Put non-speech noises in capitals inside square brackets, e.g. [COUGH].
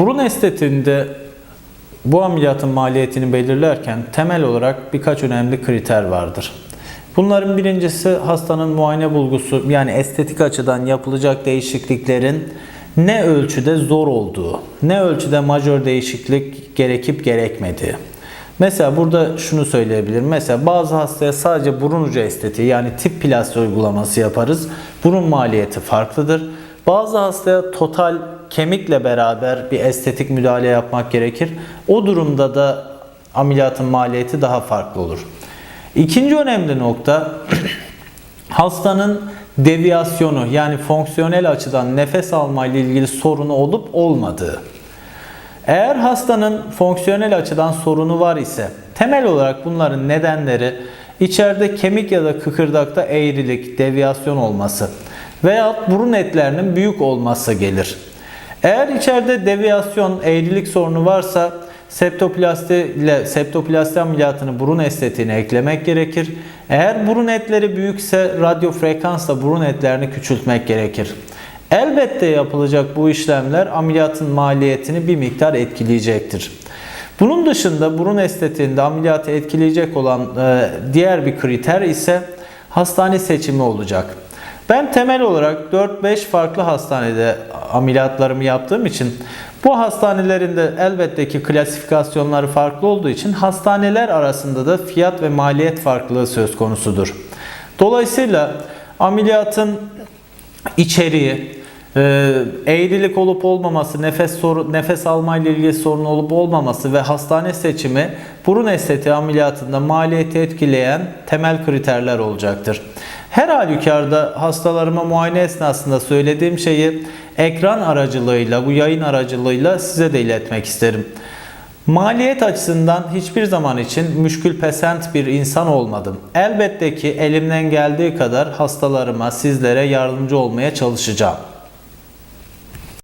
Burun estetiğinde bu ameliyatın maliyetini belirlerken temel olarak birkaç önemli kriter vardır. Bunların birincisi hastanın muayene bulgusu yani estetik açıdan yapılacak değişikliklerin ne ölçüde zor olduğu, ne ölçüde majör değişiklik gerekip gerekmediği. Mesela burada şunu söyleyebilirim. Mesela bazı hastaya sadece burun ucu estetiği yani tip plasti uygulaması yaparız. Burun maliyeti farklıdır. Bazı hastaya total kemikle beraber bir estetik müdahale yapmak gerekir. O durumda da ameliyatın maliyeti daha farklı olur. İkinci önemli nokta [CLEARS THROAT] hastanın deviyasyonu yani fonksiyonel açıdan nefes alma ile ilgili sorunu olup olmadığı. Eğer hastanın fonksiyonel açıdan sorunu var ise temel olarak bunların nedenleri içeride kemik ya da kıkırdakta eğrilik, deviyasyon olması veya burun etlerinin büyük olması gelir. Eğer içeride deviyasyon, eğrilik sorunu varsa septoplasti ile septoplasti ameliyatını burun estetiğine eklemek gerekir. Eğer burun etleri büyükse radyo frekansla burun etlerini küçültmek gerekir. Elbette yapılacak bu işlemler ameliyatın maliyetini bir miktar etkileyecektir. Bunun dışında burun estetiğinde ameliyatı etkileyecek olan e, diğer bir kriter ise hastane seçimi olacak. Ben temel olarak 4-5 farklı hastanede ameliyatlarımı yaptığım için bu hastanelerin de elbette ki klasifikasyonları farklı olduğu için hastaneler arasında da fiyat ve maliyet farklılığı söz konusudur. Dolayısıyla ameliyatın içeriği, e, eğrilik olup olmaması, nefes soru, nefes alma ile ilgili sorun olup olmaması ve hastane seçimi burun estetiği ameliyatında maliyeti etkileyen temel kriterler olacaktır. Her halükarda hastalarıma muayene esnasında söylediğim şeyi ekran aracılığıyla, bu yayın aracılığıyla size de iletmek isterim. Maliyet açısından hiçbir zaman için müşkül pesent bir insan olmadım. Elbette ki elimden geldiği kadar hastalarıma, sizlere yardımcı olmaya çalışacağım.